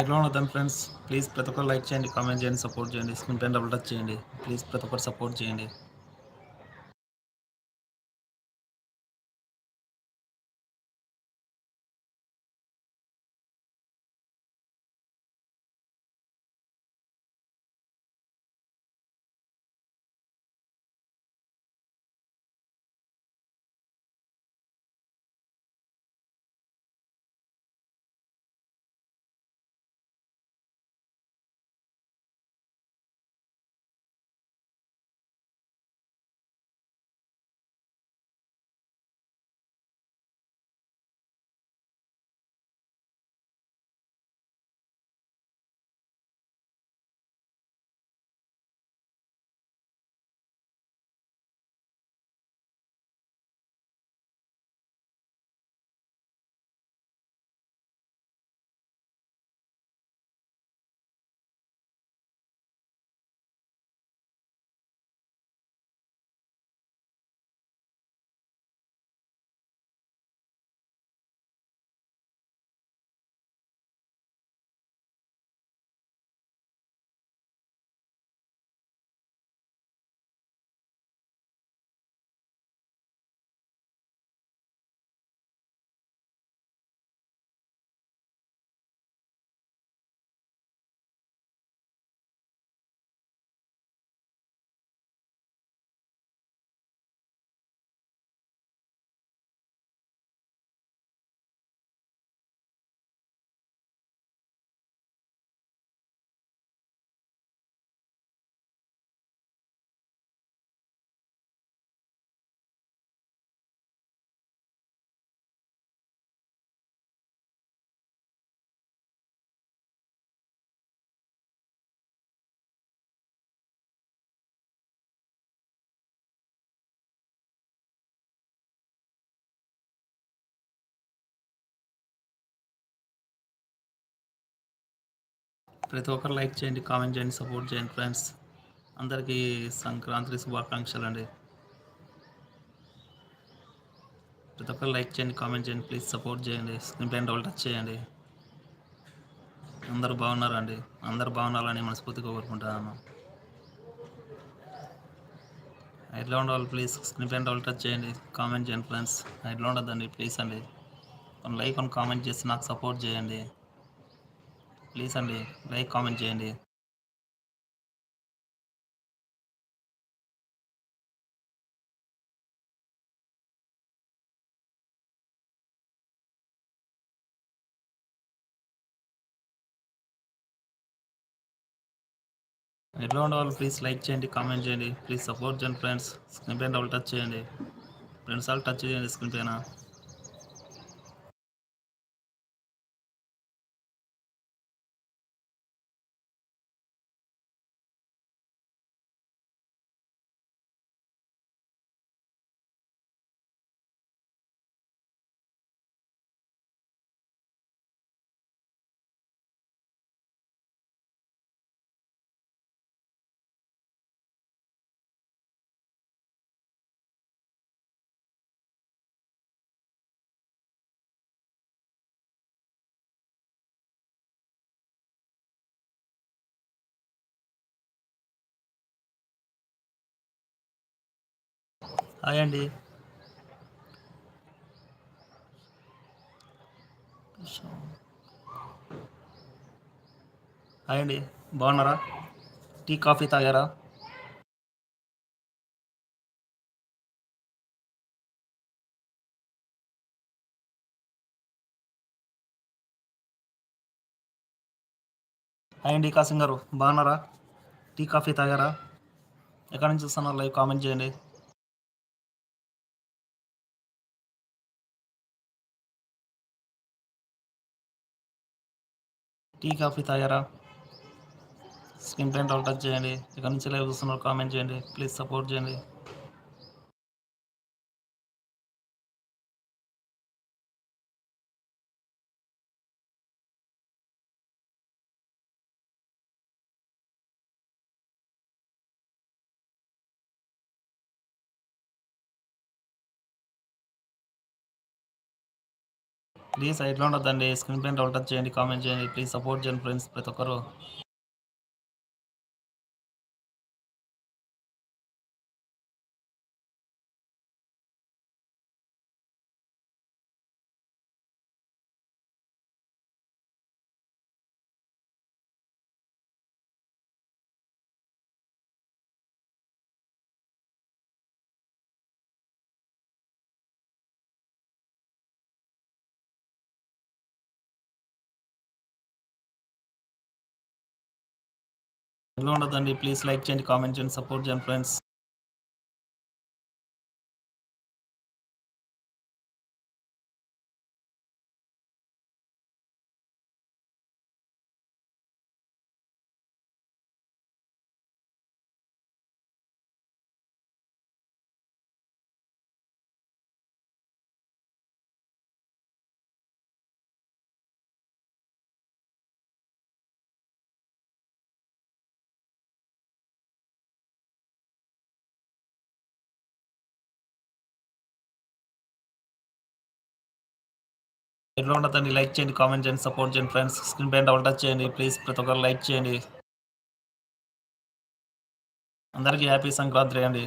ఎట్లా ఉండదు friends please ప్రతి ఒక్కరు లైక్ చేయండి కామెంట్ చేయండి సపోర్ట్ చేయండి స్క్రీన్ పైన డబుల్ టచ్ చేయండి ప్లీజ్ ప్రతి ఒక్కరు సపోర్ట్ చేయండి. ప్రతి ఒక్కరు లైక్ చేయండి కామెంట్ చేయండి సపోర్ట్ చేయండి ఫ్రెండ్స్. అందరికీ సంక్రాంతి శుభాకాంక్షలు అండి. ప్రతి ఒక్కరు లైక్ చేయండి కామెంట్ చేయండి ప్లీజ్ సపోర్ట్ చేయండి. స్క్రీన్ పైన డబుల్ టచ్ చేయండి. అందరూ బాగున్నారండి. అందరు బాగున్నారని మనస్ఫూర్తిగా కోరుకుంటున్నాను. ఎట్లా ఉండాలి ప్లీజ్ స్క్రీన్ పైన డబుల్ టచ్ చేయండి కామెంట్ చేయండి ఫ్రెండ్స్. ఎట్లా ఉండదండి ప్లీజ్ అండి. కొన్ని లైక్ కొన్ని కామెంట్ చేసి నాకు సపోర్ట్ చేయండి. ప్లీజ్ అండి లైక్ కామెంట్ చేయండి. ఎట్లా ఉండవాలి ప్లీజ్ లైక్ చేయండి కామెంట్ చేయండి. ప్లీజ్ సపోర్ట్ చేయండి ఫ్రెండ్స్. స్క్రీన్ పైన డబుల్ టచ్ చేయండి. ఫ్రెండ్స్ వాళ్ళు టచ్ చేయండి స్క్రీన్ పైన. హాయ్ అండి హాయ్ అండి బాగున్నారా? టీ కాఫీ తాగారా? హాయ్ అండి కాసింగ్ గారు. బాగున్నారా? టీ కాఫీ తాగారా? ఎక్కడి నుంచి చూస్తున్నారు లైవ్ కామెంట్ చేయండి. టీ కాఫీ తాగారా? స్క్రీన్ పైన డౌల్ టచ్ చేయండి. ఇక్కడ నుంచి లైవ్ చూస్తున్నారు కామెంట్ చేయండి. ప్లీజ్ సపోర్ట్ చేయండి. ప్లీజ్ ఎట్లా ఉండొద్దండి స్క్రీన్ పైన డౌట్ టచ్ చేయండి కామెంట్ చేయండి ప్లీజ్ సపోర్ట్ చేయండి ఫ్రెండ్స్ ప్రతి ఒక్కరు. ఎలా ఉండదండి? ప్లీజ్ లైక్ చేయండి కామెంట్ చేయండి సపోర్ట్ చేయండి ఫ్రెండ్స్. ఎట్లా ఉండదండి లైక్ చేయండి కామెంట్ చేయండి సపోర్ట్ చేయండి ఫ్రెండ్స్. స్క్రీన్ పైన డబుల్ టచ్ చేయండి ప్లీజ్. ప్రతి ఒక్కరు లైక్ చేయండి. అందరికీ హ్యాపీ సంక్రాంతి అండి.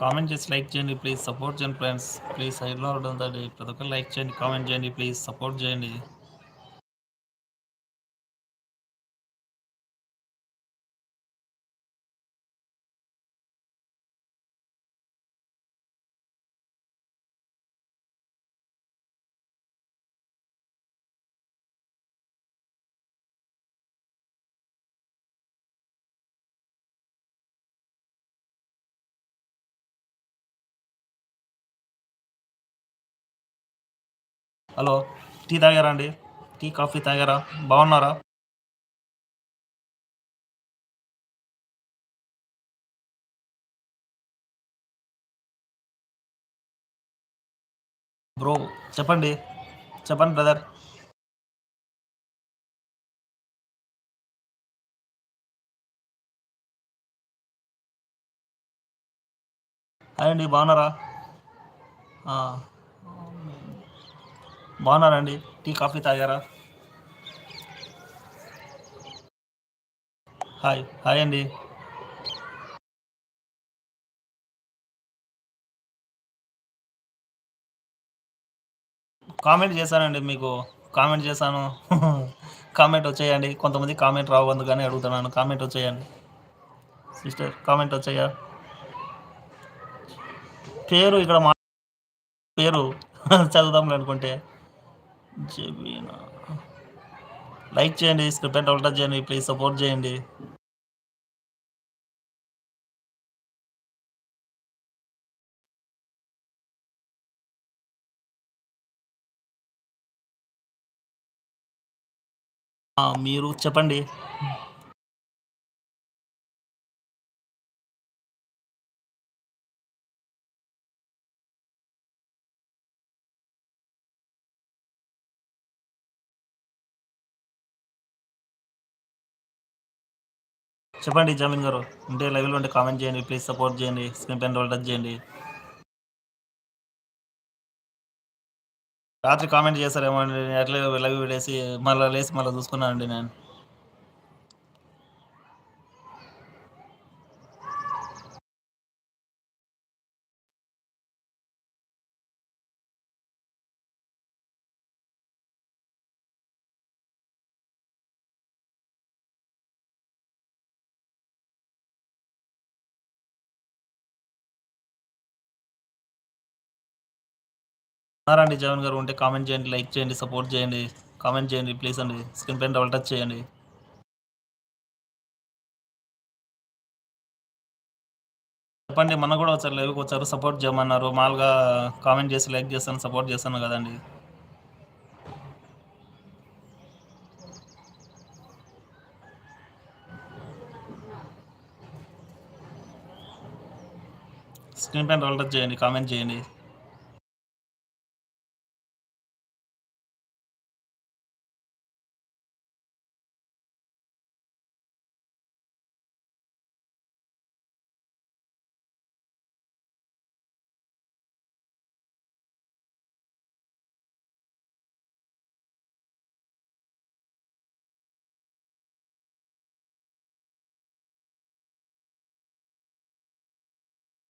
కామెంట్ చేసి లైక్ చేయండి ప్లీజ్ సపోర్ట్ చేయండి ఫ్రెండ్స్ ప్లీజ్ సైడ్లో ఉంటుందండి ప్రతి ఒక్కరు లైక్ చేయండి కామెంట్ చేయండి ప్లీజ్ సపోర్ట్ చేయండి. హలో టీ తాగారా అండి? టీ కాఫీ తాగారా? బాగున్నారా? బ్రో చెప్పండి. చెప్పండి బ్రదర్. హాయ్ అండి బాగున్నారా? ఆ, బాగున్నారండి. టీ కాఫీ తాగారా? హాయ్ హాయ్ అండి. కామెంట్ చేశానండి మీకు. కామెంట్ చేశాను. కామెంట్ వచ్చేయండి. కొంతమంది కామెంట్ రావు అందుకని అడుగుతున్నాను. కామెంట్ వచ్చేయండి. సిస్టర్ కామెంట్ వచ్చాయా? పేరు ఇక్కడ మా పేరు. చదువుదాం అనుకుంటే. జబీనా? లైక్ చేయండి స్క్రిప్ట్ అవుట్ చేయండి ప్లీజ్ సపోర్ట్ చేయండి. మీరు చెప్పండి. చెప్పండి జమీన్ గారు ఉంటే లైవ్లో ఉంటే కామెంట్ చేయండి ప్లీజ్ సపోర్ట్ చేయండి స్క్రీన్ పైన రోల్ టచ్ చేయండి. రాత్రి కామెంట్ చేస్తారేమో అండి నేను అట్లే లైవ్ పెట్టేసి మళ్ళీ లేసి మళ్ళీ చూసుకున్నానండి నేను. ఉన్నారండి జగన్ గారు ఉంటే కామెంట్ చేయండి లైక్ చేయండి సపోర్ట్ చేయండి కామెంట్ చేయండి ప్లీజ్ అండి. స్క్రీన్ పైన డబల్ టచ్ చేయండి. చెప్పండి మన కూడా వచ్చారు లైవ్కి వచ్చారు సపోర్ట్ చేయమన్నారు. మామూలుగా కామెంట్ చేసి లైక్ చేస్తాను సపోర్ట్ చేస్తాను కదండి. స్క్రీన్ పైన డబల్ టచ్ చేయండి కామెంట్ చేయండి.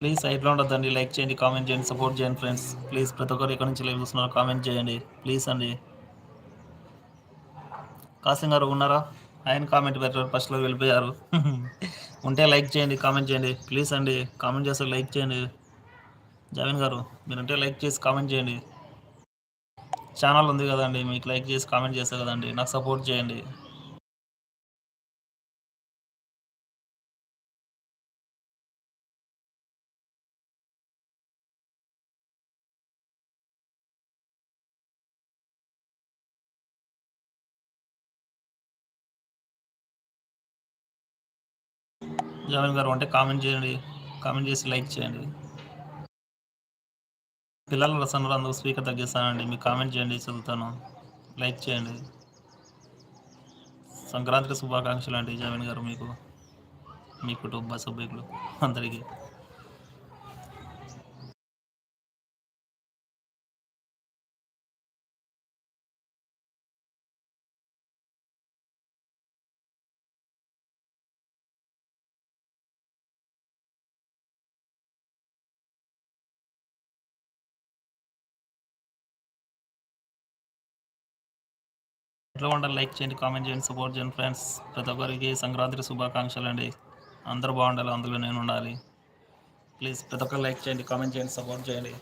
ప్లీజ్ సైట్లో ఉండదండి లైక్ చేయండి కామెంట్ చేయండి సపోర్ట్ చేయండి ఫ్రెండ్స్. ప్లీజ్ ప్రతి ఒక్కరు ఎక్కడి నుంచి లైవ్ చూస్తున్నారు కామెంట్ చేయండి ప్లీజ్ అండి. కాసిం గారు ఉన్నారా? ఆయన కామెంట్ పెట్టారు ఫస్ట్లో వెళ్ళిపోయారు. ఉంటే లైక్ చేయండి కామెంట్ చేయండి ప్లీజ్ అండి. కామెంట్ చేస్తే లైక్ చేయండి. జవీన్ గారు మీరుంటే లైక్ చేసి కామెంట్ చేయండి. ఛానల్ ఉంది కదండి మీకు లైక్ చేసి కామెంట్ చేస్తే కదండి నాకు సపోర్ట్ చేయండి. జావిన్ గారు అంటే కామెంట్ చేయండి కామెంట్ చేసి లైక్ చేయండి. పిల్లల రసంలో అందుకు స్పీకర్ తగ్గిస్తానండి మీకు కామెంట్ చేయండి చదువుతాను లైక్ చేయండి. సంక్రాంతి శుభాకాంక్షలు అండి జావిన్ గారు మీకు మీ కుటుంబ సభ్యులు అందరికీ. ఎట్లా ఉండాలి లైక్ చేయండి కామెంట్ చేయండి సపోర్ట్ చేయండి ఫ్రెండ్స్. ప్రతి ఒక్కరికి సంక్రాంతి శుభాకాంక్షలు అండి. అందరూ బాగుండాలి అందులో నేను ఉండాలి. ప్లీజ్ ప్రతి ఒక్కరు లైక్ చేయండి కామెంట్ చేయండి సపోర్ట్ చేయండి.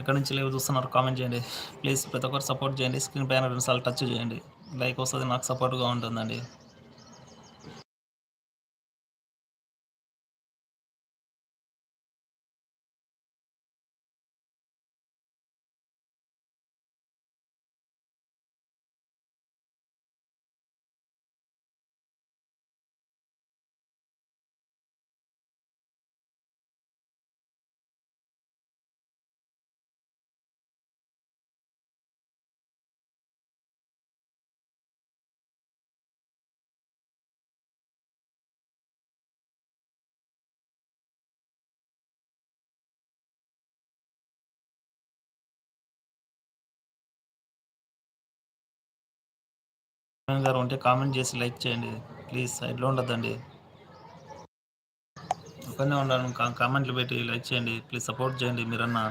ఎక్కడి నుంచి లేవు చూస్తున్నారు కామెంట్ చేయండి. ప్లీజ్ ప్రతి ఒక్కరు సపోర్ట్ చేయండి స్క్రీన్ పైన రెండుసార్లు టచ్ చేయండి. లైక్ వస్తుంది నాకు సపోర్ట్గా ఉంటుందండి. గారు ఉంటే కామెంట్ చేసి లైక్ చేయండి. ప్లీజ్ సైడ్లో ఉండద్దండి. ఒకనే ఉండాలి కామెంట్లు పెట్టి లైక్ చేయండి. ప్లీజ్ సపోర్ట్ చేయండి మీరన్నా.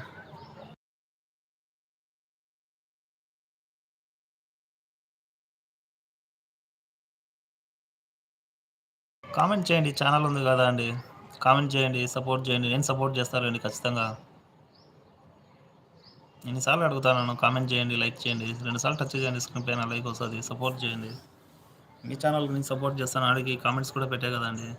కామెంట్ చేయండి. ఛానల్ ఉంది కదా అండి. కామెంట్ చేయండి సపోర్ట్ చేయండి. నేను సపోర్ట్ చేస్తానండి ఖచ్చితంగా. ఎన్నిసార్లు అడుగుతాను కామెంట్ చేయండి లైక్ చేయండి రెండుసార్లు టచ్ చేయండి స్క్రీన్ పైన లైక్ వస్తుంది సపోర్ట్ చేయండి. మీ ఛానల్ గురించి సపోర్ట్ చేస్తాను అడిగి కామెంట్స్ కూడా పెట్టే కదండి.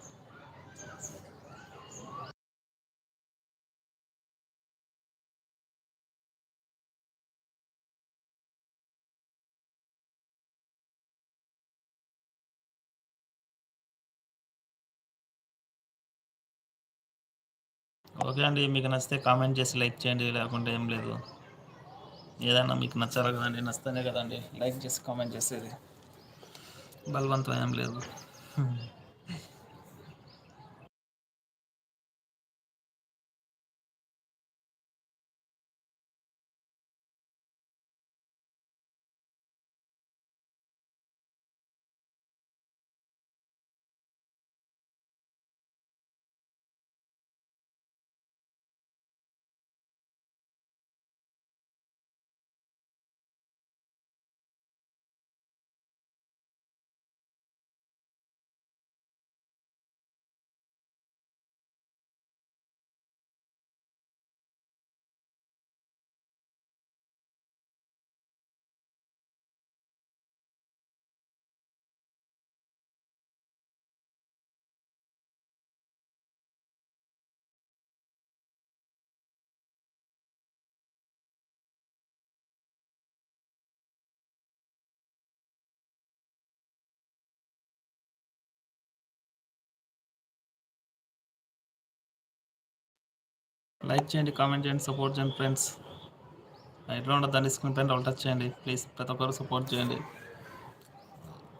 ఓకే అండి మీకు నచ్చితే కామెంట్ చేసి లైక్ చేయండి లేకుంటే ఏం లేదు. ఏదైనా మీకు నచ్చాలి కదండి నచ్చితేనే కదండి లైక్ చేసి కామెంట్ చేసేది. బలవంతం ఏం లేదు. లైక్ చేయండి కామెంట్ చేయండి సపోర్ట్ చేయండి ఫ్రెండ్స్. ఎట్లా ఉండదు దాన్ని స్క్రీన్ పైన డబుల్ టచ్ చేయండి ప్లీజ్. ప్రతి ఒక్కరు సపోర్ట్ చేయండి.